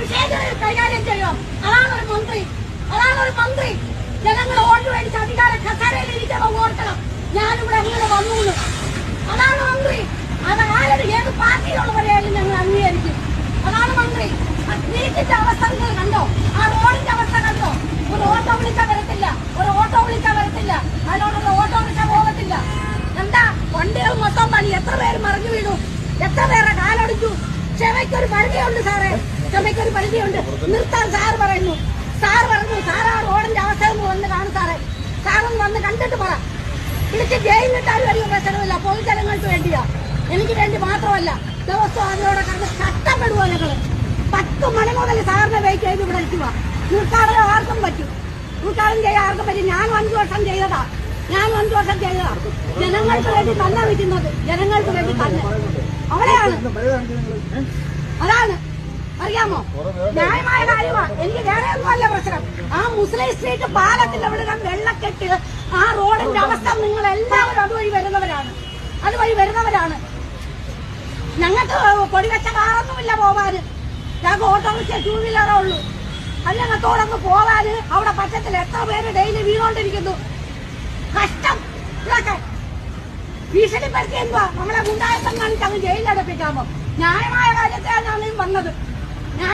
വിഷയങ്ങൾ കൈകാര്യം ചെയ്യണം. അതാണ് ഒരു മന്ത്രി. അതാണ് ഒരു മന്ത്രി. ജനങ്ങൾ വോട്ട് മേടിച്ച് അധികാര കസേരയിൽ ഇരിക്കുമ്പോൾ ഓർക്കണം. ഞാനിവിടെ അങ്ങനെ വന്നു അതാണ് മന്ത്രി. അത് ആരും ഏത് പാർട്ടിയിലുള്ളവരെയായാലും ഞങ്ങൾ അംഗീകരിക്കും. അതാണ് മന്ത്രി. ആ സ്ട്രീറ്റിന്റെ അവസ്ഥ നിങ്ങൾ കണ്ടോ? ആ റോഡിന്റെ അവസ്ഥ കണ്ടോ? ഒരു ഓട്ടോ വിളിച്ചാൽ വരത്തില്ല. ഒരു ഓട്ടോ വിളിച്ചാൽ വരത്തില്ല. അതിനോടുള്ള ഓട്ടോ വിളിച്ചാൽ പോകത്തില്ല. എന്താ? വണ്ടികൾ മൊത്തം പണി. എത്ര പേര് മറിഞ്ഞു വീണു? എത്ര പേരുടെ കാലൊടിച്ചു? ക്ഷമയ്ക്കൊരു പരിധിയുണ്ട് സാറേ. ക്ഷമയ്ക്കൊരു പരിധിയുണ്ട്. നിർത്താൻ സാർ പറയുന്നു. സാർ പറഞ്ഞു സാർ ആ റോഡിന്റെ അവസ്ഥ ഒന്ന് വന്ന് കാണും സാറേ. സാറൊന്ന് വന്ന് കണ്ടിട്ട് പറ. വിളിച്ച് ജയിലിട്ടാലും വലിയ പ്രശ്നമില്ല. പൊതുജനങ്ങൾക്ക് വേണ്ടിയാ. എനിക്ക് വേണ്ടി മാത്രമല്ല ദിവസവും അതിലൂടെ കണ്ട് കഷ്ടപ്പെടുവോ ഞങ്ങൾ. പത്ത് മണി മുതൽ സാറിനെ വെയിറ്റ് ചെയ്ത് ഇവിടെ ഇരിക്കുക ഉദ്ഘാടനം ആർക്കും പറ്റും. ഉദ്ഘാടനം ചെയ്യാൻ ആർക്കും പറ്റും. ഞാൻ അഞ്ചു വർഷം ചെയ്തതാ. ഞാൻ അഞ്ചു വർഷം ചെയ്തതാ. ജനങ്ങൾക്ക് വേണ്ടി തന്നെ നിൽക്കുന്നത് ജനങ്ങൾക്ക് വേണ്ടി തന്നെ. അവിടെയാണ് അതാണ്. അറിയാമോ? ന്യായമായ കാര്യമാണ് എനിക്ക് വേറെ ഒന്നുമല്ല പ്രശ്നം. ആ മുസ്ലിം സ്ട്രീറ്റ് പാലത്തിൽ അവിടെ വെള്ളക്കെട്ട് ആ റോഡിന്റെ അവസ്ഥ നിങ്ങൾ എല്ലാവരും അതുവഴി വരുന്നവരാണ്. അതുവഴി വരുന്നവരാണ്. ഞങ്ങൾക്ക് കൊടിവെച്ച കാറൊന്നുമില്ല പോവാന് ഞങ്ങൾക്ക് ഓട്ടോറിക്ഷ ടൂ വീലറേ ഉള്ളൂ അത് അതിനകത്തോടൊന്ന് പോവാന് അവിടെ പറ്റത്തില്ല എത്ര പേര് ഡെയിലി വീണോണ്ടിരിക്കുന്നു. കഷ്ടം. ഇതൊക്കെ ഭീഷണിപ്പെടുത്തി എന്തുവാ നമ്മളെ ഗുണ്ടായസം കാണിച്ച് അങ്ങ് ജയിലിലടപ്പിക്കാമോ? ന്യായമായ കാര്യത്തിലാണ് വന്നത്.